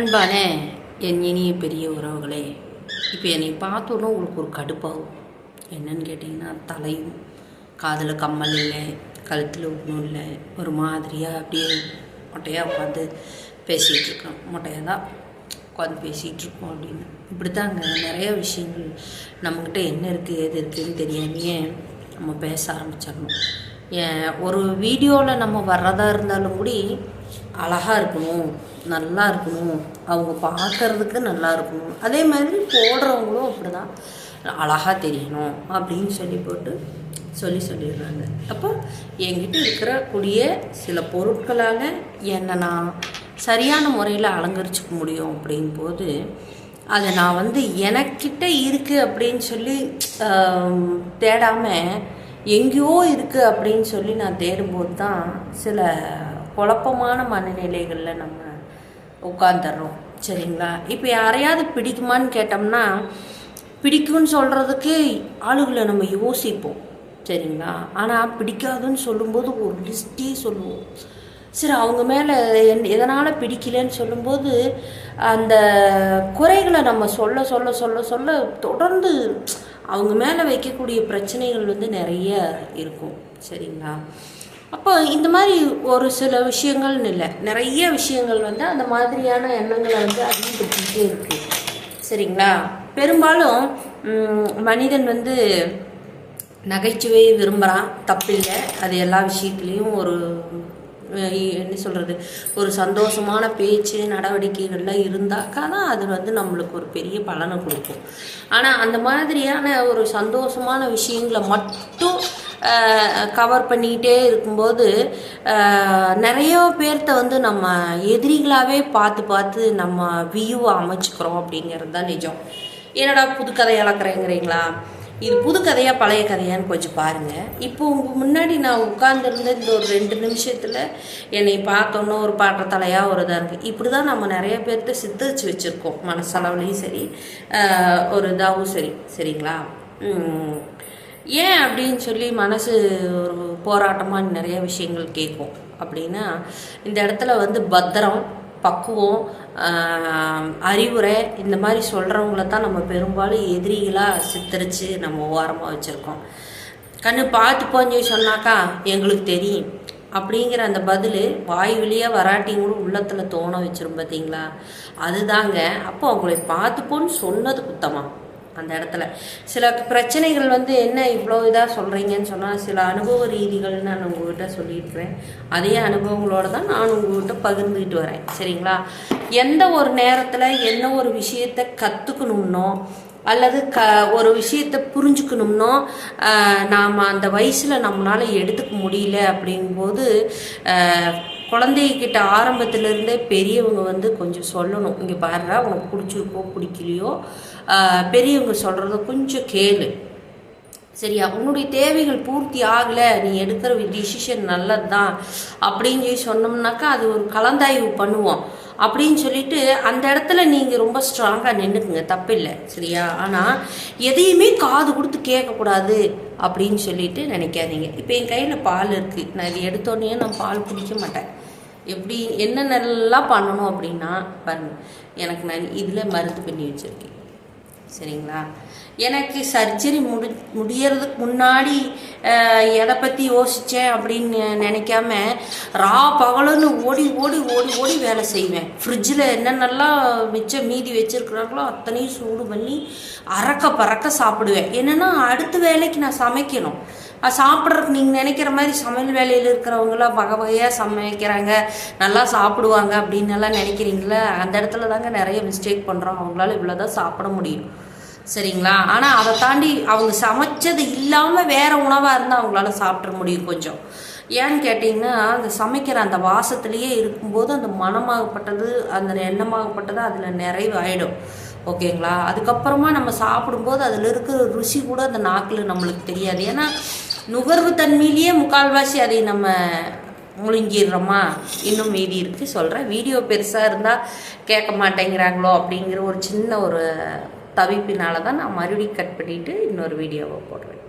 அன்பான என் இனிய பெரிய உறவுகளே இப்போ என்னை பார்த்தோன்னா உங்களுக்கு ஒரு கடுப்பாகும். என்னன்னு கேட்டிங்கன்னா தலையும் காதில் கம்மல் இல்லை கழுத்தில் ஒன்றும் இல்லை ஒரு மாதிரியாக அப்படியே மொட்டையாக உட்காந்து பேசிகிட்டு இருக்கோம் மொட்டையாக தான் உட்காந்து பேசிகிட்டு இருக்கோம் அப்படின்னு. இப்படி தாங்க நிறைய விஷயங்கள் நம்மக்கிட்ட என்ன இருக்குது எது இருக்குதுன்னு தெரியாமையே நம்ம பேச ஆரம்பிச்சிடணும். ஒரு வீடியோவில் நம்ம வர்றதா இருந்தாலும் கூட அழகாக இருக்கணும் நல்லா இருக்கணும் அவங்க பார்க்கறதுக்கு நல்லா இருக்கணும். அதே மாதிரி போடுறவங்களும் அப்படி தான் அழகாக தெரியணும் அப்படின்னு சொல்லி போட்டு சொல்லி சொல்லிடுறாங்க. அப்போ என்கிட்ட இருக்கிற கூடிய சில பொருட்களால் என்னை நான் சரியான முறையில் அலங்கரிச்சுக்க முடியும் அப்படின் போது அதை நான் வந்து எனக்கிட்ட இருக்குது அப்படின்னு சொல்லி தேடாமல் எங்கேயோ இருக்குது அப்படின்னு சொல்லி நான் தேடும்போது தான் சில குழப்பமான மனநிலைகளில் நம்ம உட்காந்துடுறோம் சரிங்களா? இப்போ யாரையாவது பிடிக்குமான்னு கேட்டோம்னா பிடிக்கும்னு சொல்கிறதுக்கு ஆளுகளை நம்ம யோசிப்போம். சரிங்களா? ஆனால் பிடிக்காதுன்னு சொல்லும்போது ஒரு லிஸ்ட்டே சொல்லுவோம். சரி அவங்க மேலே என் எதனால் பிடிக்கலன்னு சொல்லும்போது அந்த குறைகளை நம்ம சொல்ல சொல்ல சொல்ல சொல்ல தொடர்ந்து அவங்க மேலே வைக்கக்கூடிய பிரச்சனைகள் வந்து நிறைய இருக்கும். சரிங்களா? அப்போ இந்த மாதிரி ஒரு சில விஷயங்கள்னு இல்லை. நிறைய விஷயங்கள் வந்து அந்த மாதிரியான எண்ணங்களை வந்து அதிகப்படுத்திக்கிட்டே இருக்குது சரிங்களா? பெரும்பாலும் மனிதன் வந்து நகைச்சுவையை விரும்புகிறான் தப்பில்லை. அது எல்லா விஷயத்துலேயும் ஒரு என்ன சொல்கிறது ஒரு சந்தோஷமான பேச்சு நடவடிக்கைகள்லாம் இருந்தாக்கா தான் அது வந்து நம்மளுக்கு ஒரு பெரிய பலனை கொடுக்கும். ஆனால் அந்த மாதிரியான ஒரு சந்தோஷமான விஷயங்களை மட்டும் கவர் பண்ணிக்கிட்டே இருக்கும்போது நிறைய பேர்த்த வந்து நம்ம எதிரிகளாகவே பார்த்து பார்த்து நம்ம வியூவை அமைச்சுக்கிறோம் அப்படிங்கிறது தான் நிஜம். என்னடா புது கதை இழக்கிறேங்கிறீங்களா இது புது கதையாக பழைய கதையான்னு கொஞ்சம் பாருங்கள் இப்போ உங்கள் முன்னாடி நான் உட்கார்ந்துருந்த இந்த ஒரு ரெண்டு நிமிஷத்தில் என்னை பார்த்தோன்னே ஒரு பாட்ட தலையாக ஒரு இதாக இருக்குது இப்படி தான் நம்ம நிறைய பேர்த்த சித்தரிச்சு வச்சுருக்கோம். மனசளவுலேயும் சரி ஒரு இதாகவும் சரி. சரிங்களா? ஏன் அப்படின்னு சொல்லி மனசு ஒரு போராட்டமாக நிறைய விஷயங்கள் கேட்கும் அப்படின்னா இந்த இடத்துல வந்து பத்திரம் பக்குவம் அறிவுரை இந்த மாதிரி சொல்கிறவங்கள தான் நம்ம பெரும்பாலும் எதிரிகளாக சித்தரித்து நம்ம ஓரமாக வச்சுருக்கோம். கண்ணு பார்த்து போஞ்சு சொன்னாக்கா எங்களுக்கு தெரியும். அப்படிங்கிற அந்த பதில் வாய் வழியாக வராட்டியும் கூட உள்ளத்தில் தோண வச்சிரும் பார்த்தீங்களா அதுதாங்க. அப்போ அவங்களை பார்த்துப்போன்னு சொன்னது குத்தமாக அந்த இடத்துல. சில பிரச்சனைகள் வந்து என்ன இவ்வளோ இதாக சொல்கிறீங்கன்னு சொன்னால் சில அனுபவ ரீதிகள் நான் உங்கள்கிட்ட சொல்லியிருக்கிறேன். அதே அனுபவங்களோடு தான் நான் உங்கள்கிட்ட பகிர்ந்துக்கிட்டு வரேன். சரிங்களா? எந்த ஒரு நேரத்தில் என்ன ஒரு விஷயத்தை கற்றுக்கணும்னோ அல்லது க ஒரு விஷயத்தை புரிஞ்சுக்கணும்னோ நாம் அந்த வயசில் நம்மளால் எடுத்துக்க முடியல அப்படிங்கும்போது குழந்தைகிட்ட ஆரம்பத்துலேருந்தே பெரியவங்க வந்து கொஞ்சம் சொல்லணும். இங்கே பாருறா உனக்கு பிடிச்சிருக்கோ பிடிக்கலையோ? பெரியவங்க சொல்கிறத கொஞ்சம் கேளு. சரியா? உன்னுடைய தேவைகள் பூர்த்தி ஆகலை நீ எடுக்கிற டிசிஷன் நல்லது தான் அப்படின்னு சொல்லி சொன்னோம்னாக்கா அது ஒரு கலந்தாய்வு பண்ணுவோம். அப்படின்னு சொல்லிட்டு அந்த இடத்துல நீங்கள் ரொம்ப ஸ்ட்ராங்காக நின்றுக்குங்க தப்பில்லை. சரியா? ஆனால் எதையுமே காது கொடுத்து கேட்கக்கூடாது அப்படின்னு சொல்லிட்டு நினைக்காதீங்க. இப்போ என் கையில் பால் இருக்குது நான் இது எடுத்தோடனே நான் பால் குடிக்க மாட்டேன். எப்படி என்னென்னலாம் பண்ணணும் அப்படின்னா பாருங்கள் எனக்கு நான் இதில் மருந்து பண்ணி வச்சுருக்கேன். சரிங்களா? எனக்கு சர்ஜரி முடி முடியறதுக்கு முன்னாடி எதை பற்றி யோசித்தேன் அப்படின்னு நினைக்காம ரா பகலுன்னு ஓடி ஓடி ஓடி ஓடி வேலை செய்வேன். ஃப்ரிட்ஜில் என்னென்னலாம் மிச்சம் மீதி வச்சுருக்குறாங்களோ அத்தனையும் சூடு பண்ணி அறக்க பறக்க சாப்பிடுவேன். என்னென்னா அடுத்த வேலைக்கு நான் சமைக்கணும். சாப்பிட்றதுக்கு நீங்கள் நினைக்கிற மாதிரி சமையல் வேலையில் இருக்கிறவங்களாம் வகை வகையாக சமைக்கிறாங்க. நல்லா சாப்பிடுவாங்க அப்படின்னு எல்லாம் நினைக்கிறீங்களே அந்த இடத்துல தாங்க நிறைய மிஸ்டேக் பண்ணுறோம் அவங்களால இவ்வளோ தான் சாப்பிட முடியும். சரிங்களா? ஆனால் அதை தாண்டி அவங்க சமைச்சது இல்லாமல் வேறு உணவாக இருந்தால் அவங்களால சாப்பிட முடியும் கொஞ்சம். ஏன்னு கேட்டிங்கன்னா அந்த சமைக்கிற அந்த வாசத்துலேயே இருக்கும்போது அந்த மனமாகப்பட்டது அந்த எண்ணமாகப்பட்டது அதில் நிறைவு ஆகிடும் ஓகேங்களா? அதுக்கப்புறமா நம்ம சாப்பிடும்போது அதில் இருக்கிற ருசி கூட அந்த நாக்கில் நம்மளுக்கு தெரியாது. ஏன்னா நுகர்வு தன்மையிலேயே முக்கால்வாசி அதை நம்ம முழுங்கிடுறோமா? இன்னும் மீதி இருக்குது சொல்கிறேன் வீடியோ பெருசாக இருந்தால் கேட்க மாட்டேங்கிறாங்களோ அப்படிங்கிற ஒரு சின்ன ஒரு தவிப்பினால தான் நான் மறுபடியும் கட் பண்ணிவிட்டு இன்னொரு வீடியோவை போடுறேன்.